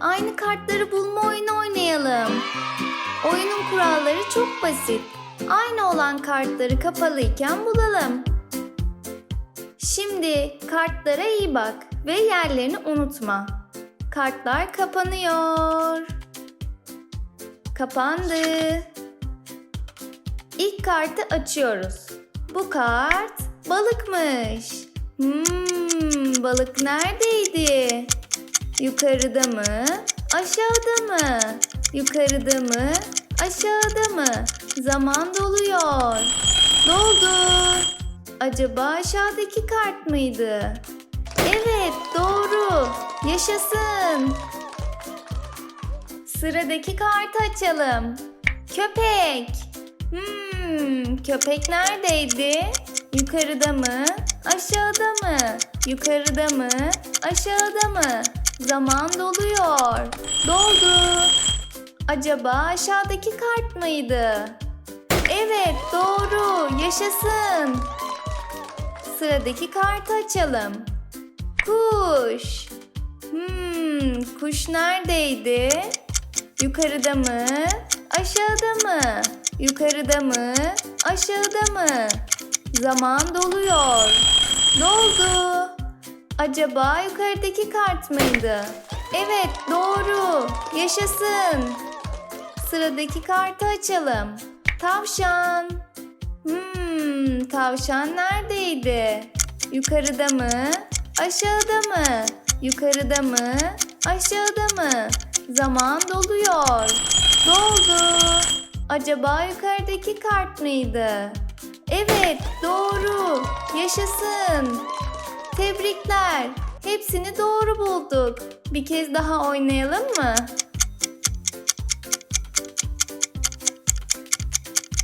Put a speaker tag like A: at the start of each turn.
A: aynı kartları bulma oyunu oynayalım. Oyunun kuralları çok basit. Aynı olan kartları kapalıyken bulalım. Şimdi kartlara iyi bak ve yerlerini unutma. Kartlar kapanıyor. Kapandı. İlk kartı açıyoruz. Bu kart balıkmış. Hmm, balık neredeydi? Yukarıda mı? Aşağıda mı? Yukarıda mı? Aşağıda mı? Zaman doluyor. Doldu. Acaba aşağıdaki kart mıydı? Evet, doğru. Yaşasın. Sıradaki kartı açalım. Köpek. Hmm, köpek neredeydi? Yukarıda mı? Aşağıda mı? Yukarıda mı? Aşağıda mı? Zaman doluyor. Doldu. Acaba aşağıdaki kart mıydı? Evet, doğru. Yaşasın. Sıradaki kartı açalım. Kuş. Hmm, kuş neredeydi? Yukarıda mı? Aşağıda mı? Yukarıda mı? Aşağıda mı? Zaman doluyor. Doldu. Acaba yukarıdaki kart mıydı? Evet, doğru. Yaşasın. Sıradaki kartı açalım. Tavşan. Hmm, tavşan neredeydi? Yukarıda mı? Aşağıda mı? Yukarıda mı? Aşağıda mı? Zaman doluyor. Doldu. Acaba yukarıdaki kart mıydı? Evet, doğru. Yaşasın. Tebrikler. Hepsini doğru bulduk. Bir kez daha oynayalım mı?